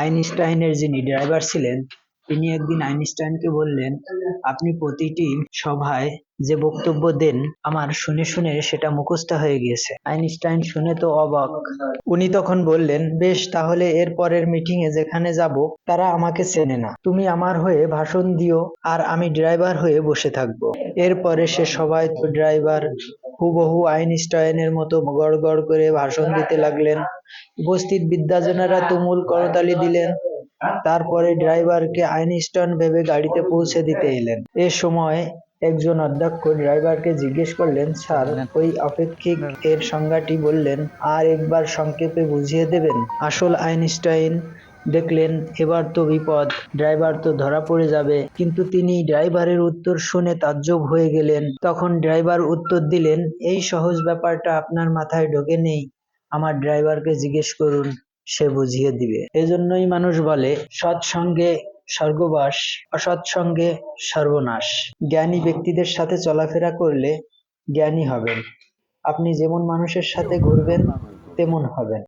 আইনস্টাইনের যিনি ড্রাইভার ছিলেন, তিনি একদিন আইনস্টাইনকে বললেন, আপনি প্রতিটি সভায় যে বক্তব্য দেন, আমার শুনে শুনে সেটা মুখস্থ হয়ে গিয়েছে। আইনস্টাইন শুনে তো অবাক। উনি তখন বললেন, বেশ, তাহলে এর পরের মিটিং এ যেখানে যাব, তারা আমাকে চেনে না। তুমি আমার হয়ে ভাষণ দিও, আর আমি ড্রাইভার হয়ে বসে থাকব। এরপরে সে সবাই তো ড্রাইভার হুবহু আইনস্টাইনের মতো গড় গড় করে ভাষণ দিতে লাগলেন। উপস্থিত বিদ্যাজনেরা তুমুল করতালি দিলেন। তারপরে ড্রাইভারকে আইনস্টাইন ভেবে গাড়িতে পৌঁছে দিতে এলেন। এ সময় একজন অধ্যক্ষ ড্রাইভারকে জিজ্ঞেস করলেন, স্যার, ওই আপেক্ষিক এর সংজ্ঞাটি বললেন, আর একবার সংক্ষেপে বুঝিয়ে দেবেন? আসল আইনস্টাইন দেখলেন, এবার তো বিপদ, ড্রাইভার তো ধরা পড়ে যাবে। কিন্তু তিনি ড্রাইভারের উত্তর শুনে তাজ্জব হয়ে গেলেন। তখন ড্রাইভার উত্তর দিলেন, এই সহজ ব্যাপারটা আপনার মাথায় ঢোকে নেই। আমার ড্রাইভারকে জিজ্ঞেস করুন, সে বুঝিয়ে দিবে। এজন্যই মানুষ বলে, সৎসঙ্গে স্বর্গবাস, অসৎসঙ্গে সর্বনাশ। জ্ঞানী ব্যক্তিদের সাথে চলাফেরা করলে জ্ঞানী হবেন। আপনি যেমন মানুষের সাথে ঘুরবেন, তেমন হবেন।